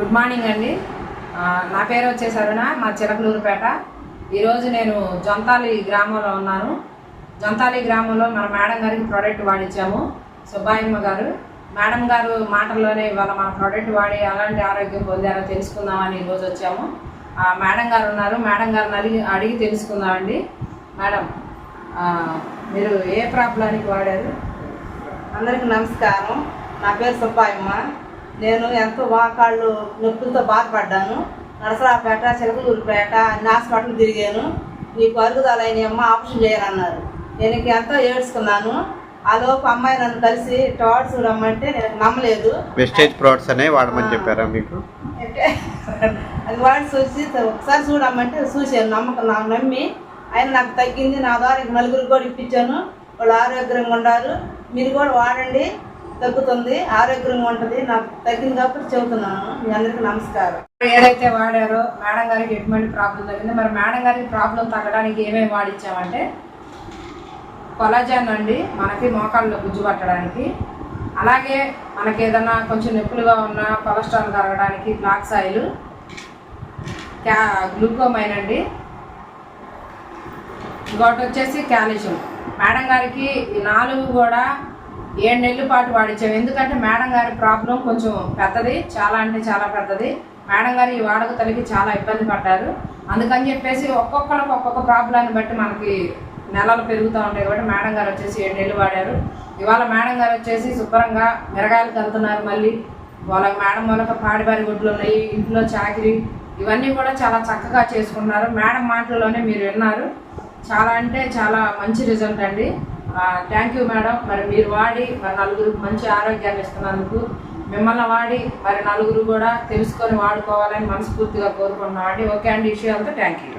Good morning అండి. నా పేరు వచ్చేసి అరుణ మా చిలకలూరుపేట ఈరోజు నేను జొంతాలి గ్రామంలో ఉన్నాను. జొంతాలి గ్రామంలో మన మేడం గారికి ప్రోడక్ట్ వాడిచ్చాము సుబ్బాయమ్మ గారు. మేడం గారు మాటల్లోనే ఇవాళ మన ప్రోడక్ట్ వాడి ఎలాంటి ఆరోగ్యం పొందారో తెలుసుకుందామని ఈరోజు వచ్చాము. మేడం గారు ఉన్నారు. మేడం గారిని అడిగి అడిగి తెలుసుకుందామండి. మేడం మీరు ఏ ప్రాబ్లానికి వాడారు? అందరికీ నమస్కారం. నా పేరు సుబ్బాయమ్మ. నేను ఎంతో వాకాళ్ళు నొప్పులతో బాధపడ్డాను. నరసరాపేట చిలకలూరుపేట అన్ని హాస్పిటల్ తిరిగాను. నీకు అరుగుదల అయిన అమ్మ ఆపరేషన్ చేయాలన్నారు నేను ఎంతో ఏడ్చుకున్నాను. ఆ లోపు అమ్మాయి నన్ను కలిసి టాట్స్ రమ్మంటే నేను నమ్మలేదు. వెస్టేజ్ ప్రోడక్ట్స్ వాడమని చెప్పారా మీకు? అంటే అది వాడి చూసి ఒకసారి చూడమ్మంటే చూశాను నమ్మకం నమ్మి. ఆయన నాకు తగ్గింది నా ద్వారా నలుగురు కూడా ఇప్పించాను. వాళ్ళు ఆరోగ్యంగా ఉండారు. మీరు కూడా వాడండి. తగ్గుతుంది ఆరోగ్యంగా ఉంటుంది నాకు తగ్గింది కాబట్టి చెబుతున్నాను. మీ అందరికీ నమస్కారం. ఏదైతే వాడారో మేడం గారికి ఎటువంటి ప్రాబ్లం తగ్గింది. మరి మేడం గారికి ప్రాబ్లం తగ్గడానికి ఏమేమి వాడిచ్చామంటే కొలాజాన్ అండి మనకి మోకాళ్ళలో గుజ్జు పట్టడానికి. అలాగే మనకి ఏదైనా కొంచెం నొప్పులుగా ఉన్న కొలెస్ట్రాల్ కరగడానికి బ్లాక్స్ ఆయిల్ క్యా గ్లూకోమైన్ అండి. ఇంకోటి వచ్చేసి క్యాల్షియం మేడం గారికి ఈ నాలుగు కూడా ఏడు నెలల పాటు వాడించాము ఎందుకంటే మేడం గారి ప్రాబ్లం కొంచెం పెద్దది చాలా అంటే చాలా పెద్దది. మేడం గారు ఈ వాడక తల్లికి చాలా ఇబ్బంది పడ్డారు. అందుకని చెప్పేసి ఒక్కొక్కరికి ఒక్కొక్క ప్రాబ్లాన్ని బట్టి మనకి నెలలు పెరుగుతూ ఉంటాయి కాబట్టి మేడం గారు వచ్చేసి ఏడు నెలలు వాడారు. ఇవాళ మేడం గారు వచ్చేసి శుభ్రంగా మిరగాయలకు వెళ్తున్నారు మళ్ళీ. వాళ్ళ మేడం వాళ్ళకి పాడిబారి గుడ్లు ఉన్నాయి ఇంట్లో చాకిరి ఇవన్నీ కూడా చాలా చక్కగా చేసుకున్నారు మేడం మాటల్లోనే మీరు విన్నారు. చాలా అంటే చాలా మంచి రిజల్ట్ అండి. థ్యాంక్ యూ మేడం మరి మీరు వాడి మరి నలుగురికి మంచి ఆరోగ్యాన్ని ఇస్తున్నందుకు మిమ్మల్ని వాడి మరి నలుగురు కూడా తెలుసుకొని వాడుకోవాలని మనస్ఫూర్తిగా కోరుకుంటున్నాం అండి ఓకే అండి ఇష్యూ అంతా థ్యాంక్ యూ